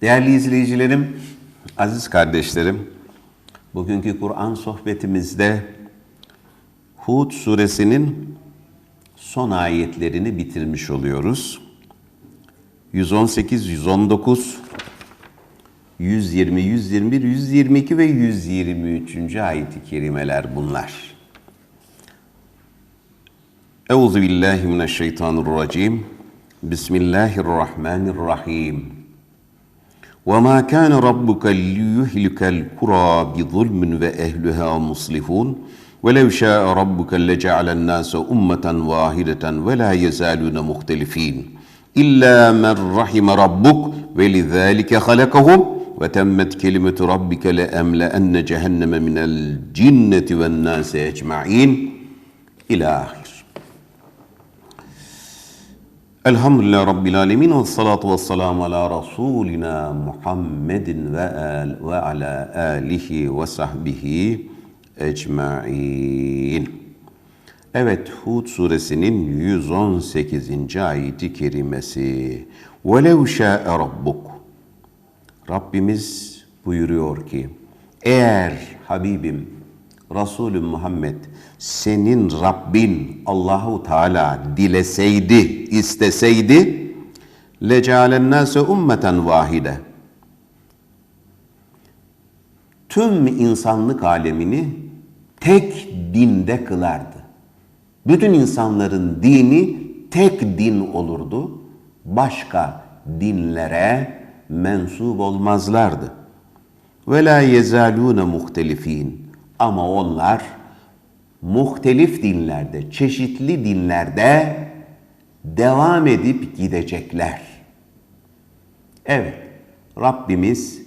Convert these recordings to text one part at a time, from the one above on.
Değerli izleyicilerim, aziz kardeşlerim, bugünkü Kur'an sohbetimizde Hud suresinin son ayetlerini bitirmiş oluyoruz. 118, 119, 120, 121, 122 ve 123. ayet-i kerimeler bunlar. Euzu billahi mineşşeytanirracim. Bismillahirrahmanirrahim. وَمَا كَانَ رَبُّكَ لِيُهْلِكَ الْقُرَى بِظُلْمٍ وَأَهْلُهَا مُصْلِحُونَ وَلَوْ شَاءَ رَبُّكَ لَجَعَلَ النَّاسَ أُمَّةً وَاحِدَةً وَلَا يَزَالُونَ مُخْتَلِفِينَ إِلَّا مَنْ رَحِمَ رَبُّكَ وَلِذَلِكَ خَلَقَهُمْ وَتَمَّتْ كَلِمَةُ رَبِّكَ لَأَمْلَأَنَّ جَهَنَّمَ مِنَ الْجِنَّةِ وَالنَّاسِ أَجْمَعِينَ. إلى آخر. Elhamdülillah Rabbil Alemin ve salatu ve selamu ala Resulina Muhammedin ve, al, ve ala alihi ve sahbihi ecmain. Evet Hud suresinin 118. ayeti kerimesi. Velev şa'e rabbuk. Rabbimiz buyuruyor ki eğer Habibim Resulü Muhammed senin Rabbin Allahu Teala dileseydi, isteseydi lecalen nase ummeten vahide. Tüm insanlık alemini tek dinde kılardı. Bütün insanların dini tek din olurdu. Başka dinlere mensup olmazlardı. Ve la yezalune muhtelifin. Ama onlar muhtelif dinlerde, çeşitli dinlerde devam edip gidecekler. Evet, Rabbimiz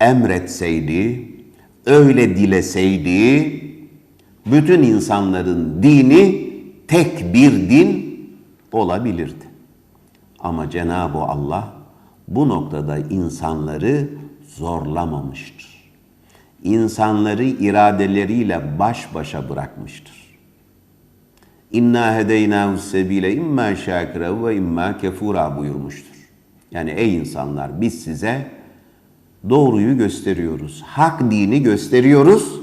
emretseydi, öyle dileseydi, bütün insanların dini tek bir din olabilirdi. Ama Cenab-ı Allah bu noktada insanları zorlamamıştır insanları iradeleriyle baş başa bırakmıştır. İnna hedeynahu sebile imma şakire ve imma kefura buyurmuştur. Yani ey insanlar biz size doğruyu gösteriyoruz. Hak dini gösteriyoruz.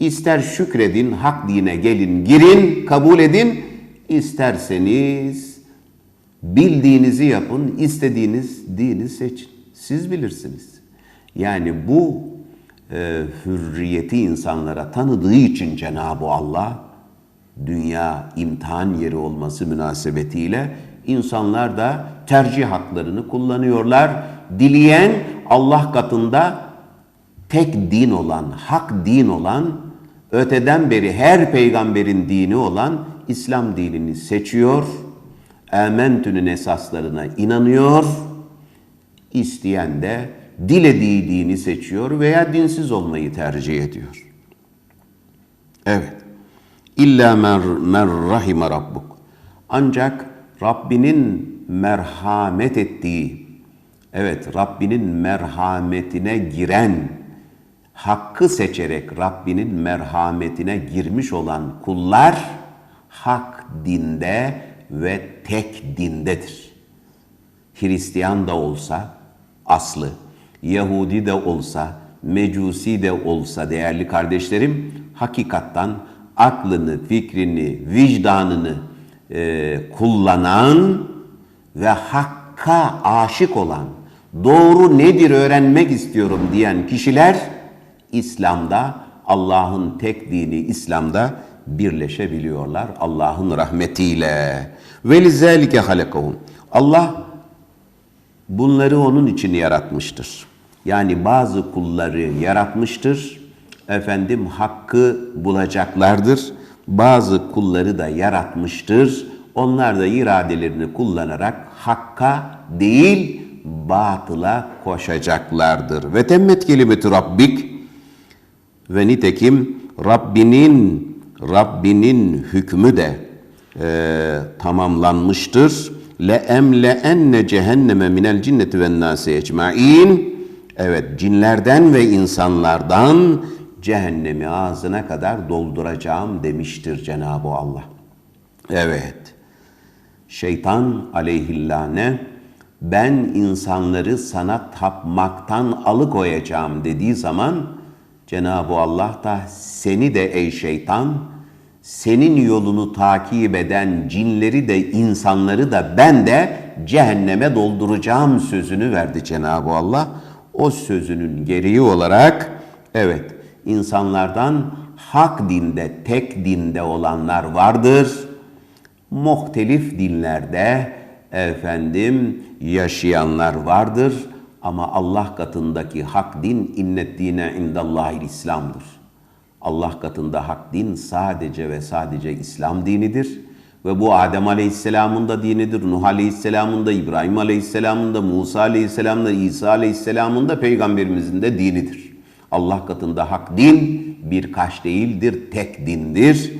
İster şükredin, hak dine gelin, girin, kabul edin. İsterseniz bildiğinizi yapın, istediğiniz dini seçin. Siz bilirsiniz. Yani bu e, hürriyeti insanlara tanıdığı için Cenab-ı Allah dünya imtihan yeri olması münasebetiyle insanlar da tercih haklarını kullanıyorlar. Dileyen Allah katında tek din olan, hak din olan, öteden beri her peygamberin dini olan İslam dinini seçiyor. Ementünün esaslarına inanıyor. İsteyen de dilediği dini seçiyor veya dinsiz olmayı tercih ediyor. Evet. İlla mer, mer rahime rabbuk. Ancak Rabbinin merhamet ettiği, evet Rabbinin merhametine giren, hakkı seçerek Rabbinin merhametine girmiş olan kullar hak dinde ve tek dindedir. Hristiyan da olsa aslı, Yahudi de olsa, Mecusi de olsa değerli kardeşlerim, hakikattan aklını, fikrini, vicdanını e, kullanan ve hakka aşık olan, doğru nedir öğrenmek istiyorum diyen kişiler İslam'da, Allah'ın tek dini İslam'da birleşebiliyorlar Allah'ın rahmetiyle. Ve lizelike halekahum. Allah bunları onun için yaratmıştır. Yani bazı kulları yaratmıştır. Efendim hakkı bulacaklardır. Bazı kulları da yaratmıştır. Onlar da iradelerini kullanarak hakka değil batıla koşacaklardır. Ve temmet kelimeti Rabbik ve nitekim Rabbinin Rabbinin hükmü de e, tamamlanmıştır. Le emle enne cehenneme minel cinneti ve nasi ecmaîn Evet cinlerden ve insanlardan cehennemi ağzına kadar dolduracağım demiştir Cenab-ı Allah. Evet. Şeytan aleyhillâne ben insanları sana tapmaktan alıkoyacağım dediği zaman Cenab-ı Allah da seni de ey şeytan senin yolunu takip eden cinleri de insanları da ben de cehenneme dolduracağım sözünü verdi Cenab-ı Allah. O sözünün gereği olarak evet insanlardan hak dinde, tek dinde olanlar vardır. Muhtelif dinlerde efendim yaşayanlar vardır. Ama Allah katındaki hak din innet dine indallahil İslam'dır. Allah katında hak din sadece ve sadece İslam dinidir. Ve bu Adem Aleyhisselam'ın da dinidir, Nuh Aleyhisselam'ın da, İbrahim Aleyhisselam'ın da, Musa Aleyhisselam'ın da, İsa Aleyhisselam'ın da Peygamberimizin de dinidir. Allah katında hak din birkaç değildir, tek dindir.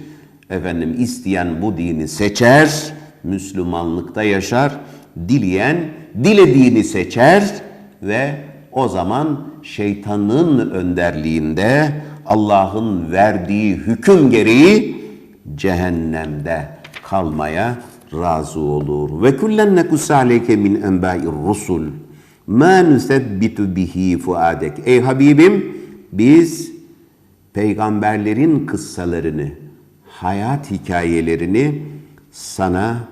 Efendim isteyen bu dini seçer, Müslümanlıkta yaşar, dileyen dilediğini seçer ve o zaman şeytanın önderliğinde Allah'ın verdiği hüküm gereği cehennemde kalmaya razı olur. Ve kullen nekus aleyke min enba'ir rusul ma nusebbitu bihi fuadek. Ey Habibim biz peygamberlerin kıssalarını, hayat hikayelerini sana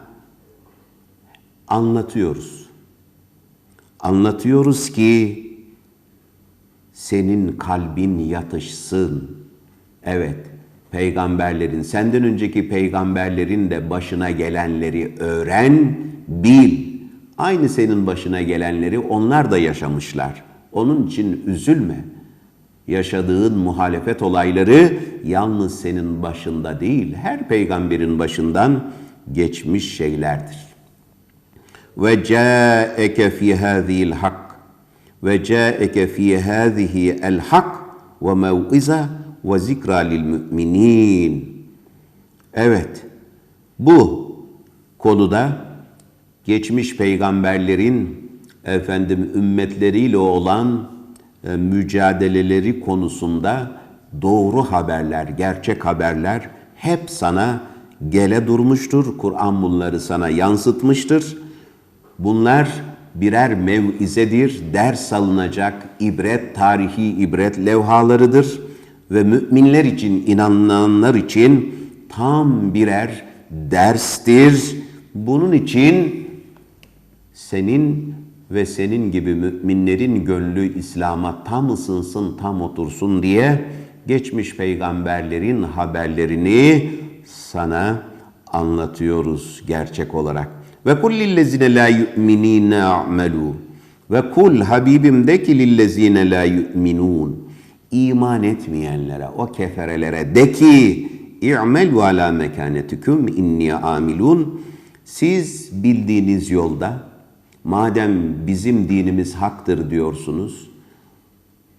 anlatıyoruz. Anlatıyoruz ki senin kalbin yatışsın. Evet, peygamberlerin, senden önceki peygamberlerin de başına gelenleri öğren, bil. Aynı senin başına gelenleri onlar da yaşamışlar. Onun için üzülme. Yaşadığın muhalefet olayları yalnız senin başında değil, her peygamberin başından geçmiş şeylerdir. Ve ca'eke fi hâzihil hak ve ca'eke fi hâzihi el hak ve mev'iza ve zikra lil müminin. Evet, bu konuda geçmiş peygamberlerin efendim ümmetleriyle olan e, mücadeleleri konusunda doğru haberler, gerçek haberler hep sana gele durmuştur. Kur'an bunları sana yansıtmıştır. Bunlar birer mevizedir, ders alınacak ibret, tarihi ibret levhalarıdır ve müminler için, inananlar için tam birer derstir. Bunun için senin ve senin gibi müminlerin gönlü İslam'a tam ısınsın, tam otursun diye geçmiş peygamberlerin haberlerini sana anlatıyoruz gerçek olarak. Ve kul lillezine la yu'minine a'melu. Ve kul Habibim de ki lillezine la yu'minun. İman etmeyenlere, o keferelere de ki i'melu ala mekanetikum inni amilun. Siz bildiğiniz yolda madem bizim dinimiz haktır diyorsunuz,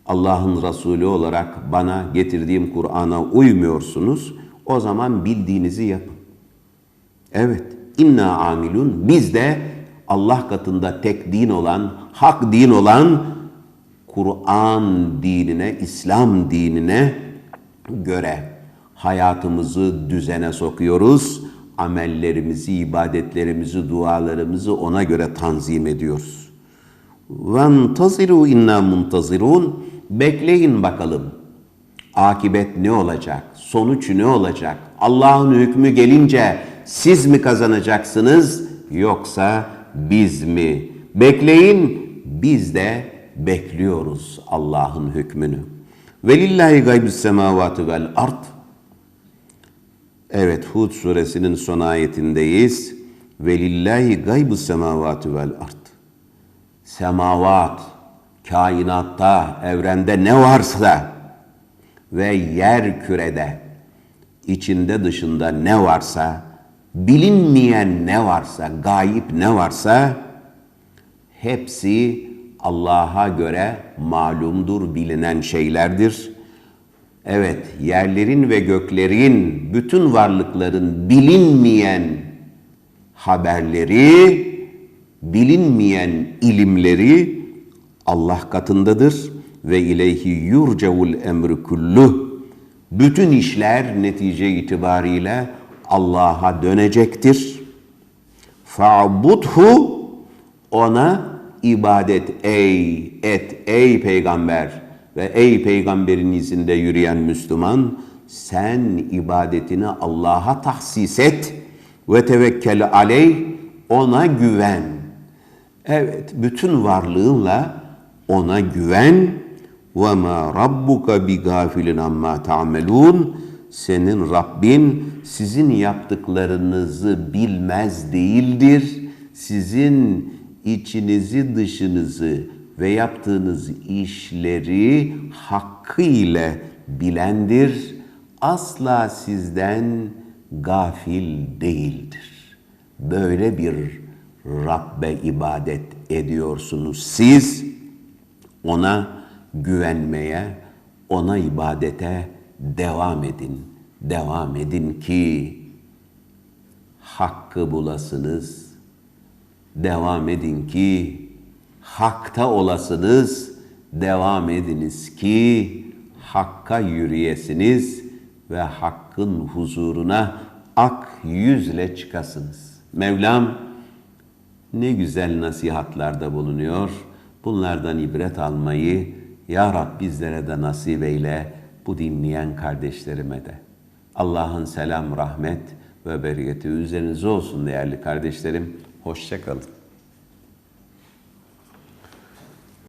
Allah'ın Resulü olarak bana getirdiğim Kur'an'a uymuyorsunuz, o zaman bildiğinizi yapın. Evet, inna amilun, biz de Allah katında tek din olan, hak din olan Kur'an dinine, İslam dinine göre hayatımızı düzene sokuyoruz. Amellerimizi, ibadetlerimizi, dualarımızı ona göre tanzim ediyoruz. وَانْتَظِرُوا inna muntazirun. Bekleyin bakalım. Akibet ne olacak? Sonuç ne olacak? Allah'ın hükmü gelince siz mi kazanacaksınız yoksa biz mi? Bekleyin biz de bekliyoruz Allah'ın hükmünü. Velillahi gaybü's semavati vel ard. Evet Hud suresinin son ayetindeyiz. Velillahi gaybü's semavati vel ard. Semavat, kainatta, evrende ne varsa ve yer kürede içinde dışında ne varsa, bilinmeyen ne varsa, gayip ne varsa hepsi Allah'a göre malumdur, bilinen şeylerdir. Evet, yerlerin ve göklerin, bütün varlıkların bilinmeyen haberleri, bilinmeyen ilimleri Allah katındadır ve ileyhi yurcevul emru kulluh. Bütün işler netice itibariyle Allah'a dönecektir. Fa'budhu Ona ibadet ey, et ey peygamber ve ey peygamberin izinde yürüyen Müslüman sen ibadetini Allah'a tahsis et ve tevekkele aleyh ona güven. Evet bütün varlığınla ona güven ve ma rabbuka bi gafilin amma ta'melun senin Rabbin sizin yaptıklarınızı bilmez değildir. Sizin içinizi dışınızı ve yaptığınız işleri hakkıyla bilendir. Asla sizden gafil değildir. Böyle bir Rabbe ibadet ediyorsunuz siz. Ona güvenmeye, ona ibadete devam edin. Devam edin ki hakkı bulasınız. Devam edin ki hakta olasınız. Devam ediniz ki hakka yürüyesiniz ve hakkın huzuruna ak yüzle çıkasınız. Mevlam ne güzel nasihatlarda bulunuyor. Bunlardan ibret almayı Ya Rab bizlere de nasip eyle bu dinleyen kardeşlerime de. Allah'ın selam, rahmet ve bereketi üzerinize olsun değerli kardeşlerim. Hoşçakalın.